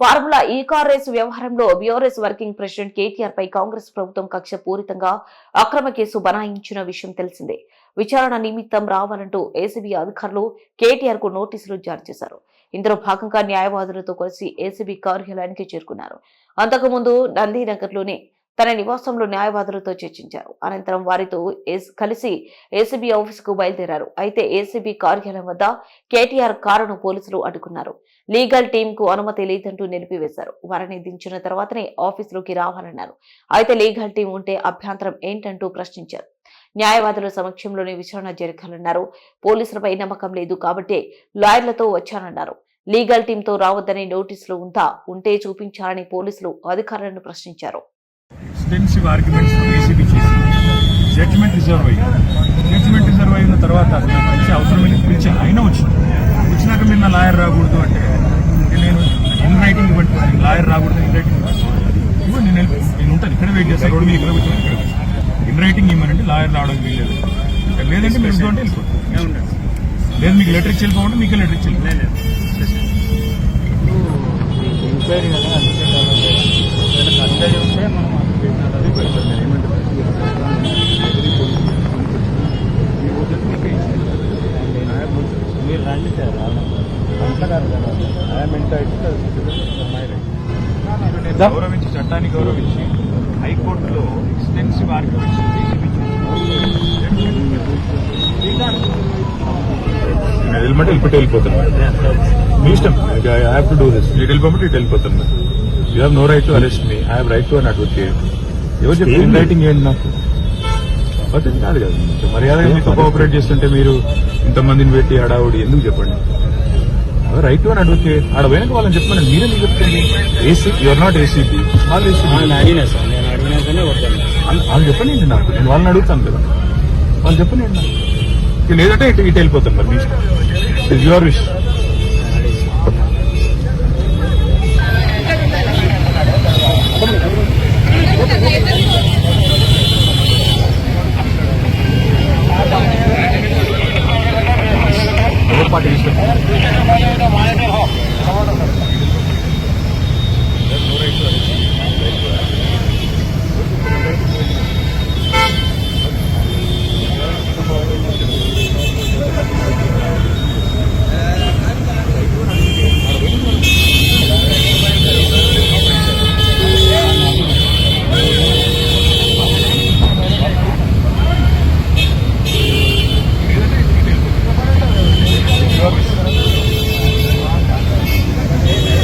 Formula E car race వ్యవహారంలో BRS working president KTR పై కాంగ్రెస్ ప్రభుత్వం కక్ష పూరితంగా అక్రమ కేసు బనాయించిన విషయం తెలిసిందే. విచారణ నిమిత్తం రావాలంటూ ఏసీబీ అధికారులు కేటీఆర్కు నోటీసులు జారీ చేశారు. ఇందులో భాగంగా న్యాయవాదులతో కలిసి ఏసీబీ కార్యాలయానికి చేరుకున్నారు. అంతకుముందు నందీనగర్లోని తన నివాసంలో న్యాయవాదులతో చర్చించారు. అనంతరం వారితో కలిసి ఏసీబీ ఆఫీసుకు బయలుదేరారు. అయితే ఏసీబీ కార్యాలయం వద్ద కేటీఆర్ కారును పోలీసులు అడ్డుకున్నారు. లీగల్ టీమ్కు అనుమతి లేదంటూ నిలిపివేశారు. వారిని దించిన తర్వాతనే ఆఫీసులోకి రావాలన్నారు. అయితే లీగల్ టీం ఉంటే అభ్యంతరం ఏంటంటూ ప్రశ్నించారు. న్యాయవాదుల సమక్షంలోనే విచారణ జరగాలన్నారు. పోలీసులపై నమ్మకం లేదు కాబట్టి లాయర్లతో వచ్చానన్నారు. లీగల్ టీంతో రావద్దని నోటీసులు ఉందా ఉంటే చూపించాలని పోలీసులు అధికారులను ప్రశ్నించారు. ఎక్స్టెన్సివ్ ఆర్గ్యుమెంట్స్ ఏసీబీ చేసింది జడ్జిమెంట్ రిజర్వ్ అయ్యింది జడ్జిమెంట్ రిజర్వ్ అయిన తర్వాత నాకు పిలిచి అవసరం వెళ్ళి పిలిచి అయినా వచ్చింది వచ్చినాక మీరు నా లాయర్ రాకూడదు అంటే నేను ఇన్ రైటింగ్ ఇవ్వండి. లాయర్ రాకూడదు ఇన్ రైటింగ్ ఇవ్వండి. నేను నేను ఉంటాను ఇక్కడ వెయిట్ చేస్తాను రోడ్డు మీద ఇక్కడ కూర్చొని ఇక్కడ ఇన్ రైటింగ్ ఇవ్వమంటే లాయర్ రావడం వీల్లేదు. లేదంటే మీరు ఉంటే వెళ్ళిపోండి. లేదు మీకు లెటర్ ఇచ్చి వెళ్ళిపోమంటే మీకు లెటర్ ఇచ్చి వెళ్ళిపోండి అంటున్నారు కదా. ఐఎమ్ గౌరవించి చట్టాన్ని గౌరవించి హైకోర్టులో ఎక్స్టెన్సివ్ ఆర్గ్యుమెంట్స్ నేను వెళ్ళమంటే వెళ్ళిపెట్టి వెళ్ళిపోతాను. మీ ఇష్టం. I have to do this మీరు వెళ్ళిపోమంటే ఇటు వెళ్ళిపోతాను. You have no right to arrest me I have right to an advocate ఎవరు చెప్పి రైటింగ్ ఏంటి నాకు? పద్ధతి కాదు కదా మర్యాదగా మీతో కోఆపరేట్ చేస్తుంటే మీరు ఇంతమందిని పెట్టి హడావుడి ఎందుకు చెప్పండి? రైట్ టు అన్ అడ్వకేట్ ఆడ పోయినాక వాళ్ళని చెప్పమని మీరే మీకు చెప్తుంది? ఏసీ యువర్ నాట్ ఏసీపీ వాళ్ళు వద్దాను వాళ్ళు చెప్పండి నాకు. నేను వాళ్ళని అడుగుతాను కదా. వాళ్ళు చెప్పండి లేదంటే ఇటు ఇటు వెళ్ళిపోతాను మరి మీ ఇష్టం. It's your wish ಹೋಗ್ಪಾಟಿ